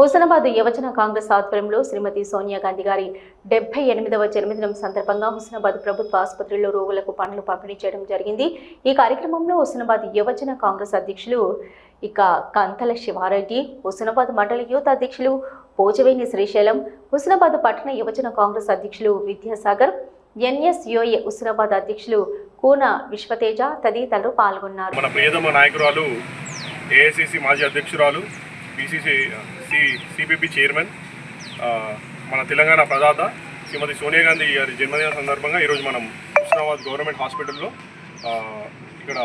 హుస్నాబాద్ యువజన కాంగ్రెస్ ఆధ్వర్యంలో శ్రీమతి సోనియా గాంధీ గారి డెబ్బై ఎనిమిదవ జన్మదినం సందర్భంగా హుస్నాబాద్ ప్రభుత్వ ఆసుపత్రిలో రోగులకు పనులు పంపిణీ చేయడం జరిగింది. ఈ కార్యక్రమంలో హుస్నాబాద్ యువజన కాంగ్రెస్ అధ్యక్షులు ఇక కంతల శివారెడ్డి హుస్నాబాద్ మండల యూత్ అధ్యక్షులు పోచవేని శ్రీశైలం హుస్నాబాద్ పట్టణ యువజన కాంగ్రెస్ అధ్యక్షులు విద్యాసాగర్ ఎన్ఎస్యుఏ హుస్నాబాద్ అధ్యక్షులు కూన విశ్వతేజ తదితరులు పాల్గొన్నారు. మన ప్రియతమ నాయకురాలు ఏఐసిసి మాజీ అధ్యక్షురాలు పిసిసి సి సిపిపి చైర్మన్ మన తెలంగాణ ప్రదాత శ్రీమతి సోనియా గాంధీ గారి జన్మదిన సందర్భంగా ఈరోజు మనం హుస్నాబాద్ గవర్నమెంట్ హాస్పిటల్లో ఇక్కడ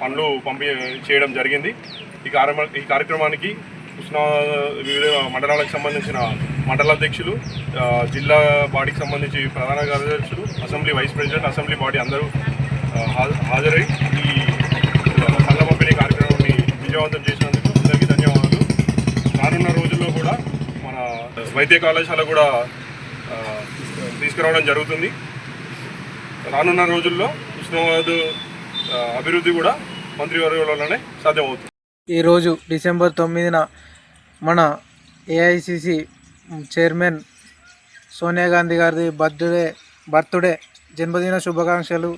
పనులు పంపి చేయడం జరిగింది. ఈ కార్య ఈ కార్యక్రమానికి హుస్నాబాద్ వివిధ మండలాలకు సంబంధించిన మండల అధ్యక్షులు జిల్లా బాడీకి సంబంధించి ప్రధాన కార్యదర్శులు assembly vice president assembly body అందరూ హాజరై ఈ పళ్ళ పంపిణీ కార్యక్రమాన్ని విజయవంతం చేసినందుకు అందరికీ ధన్యవాదాలు రానున్న రోజుల్లో కూడా మన వైద్య కళాశాల కూడా తీసుకురావడం జరుగుతుంది. రానున్న రోజుల్లో ఉస్మానాబాద్ అభివృద్ధి కూడా మంత్రివర్గంలోనే సాధ్యమవుతుంది. ఈరోజు డిసెంబర్ తొమ్మిదిన మన ఏఐసిసి చైర్మన్ సోనియా గాంధీ గారిది బర్త్డే బర్త్డే జన్మదిన శుభాకాంక్షలు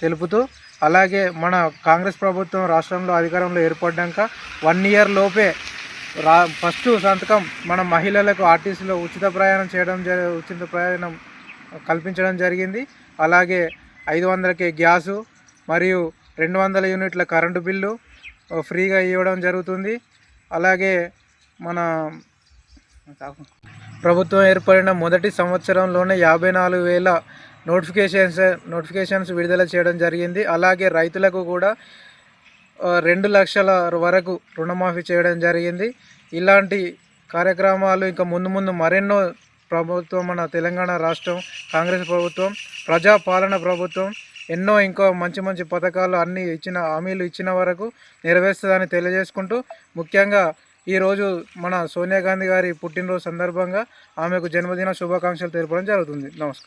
తెలుపుతూ అలాగే మన కాంగ్రెస్ ప్రభుత్వం రాష్ట్రంలో అధికారంలో ఏర్పడ్డాక వన్ ఇయర్ లోపే రా ఫస్ట్ సంతకం మన మహిళలకు ఆర్టీసీలో ఉచిత ప్రయాణం చేయడం జరి ఉచిత ప్రయాణం కల్పించడం జరిగింది. అలాగే ఐదు వందలకి గ్యాసు మరియు రెండు వందల యూనిట్ల కరెంటు బిల్లు ఫ్రీగా ఇవ్వడం జరుగుతుంది. అలాగే మన ప్రభుత్వం ఏర్పడిన మొదటి సంవత్సరంలోనే యాభై నాలుగు వేల నోటిఫికేషన్స్ నోటిఫికేషన్స్ విడుదల చేయడం జరిగింది. అలాగే రైతులకు కూడా రెండు లక్షల వరకు రుణమాఫీ చేయడం జరిగింది. ఇలాంటి కార్యక్రమాలు ఇంకా ముందు ముందు మరెన్నో ప్రభుత్వం మన తెలంగాణ రాష్ట్రం కాంగ్రెస్ ప్రభుత్వం ప్రజాపాలన ప్రభుత్వం ఎన్నో ఇంకో మంచి మంచి పథకాలు అన్నీ ఇచ్చిన హామీలు ఇచ్చిన వరకు నెరవేరుస్తుందని తెలియజేసుకుంటూ ముఖ్యంగా ఈరోజు మన సోనియా గాంధీ గారి పుట్టినరోజు సందర్భంగా ఆమెకు జన్మదిన శుభాకాంక్షలు తెలపడం జరుగుతుంది. నమస్కారం.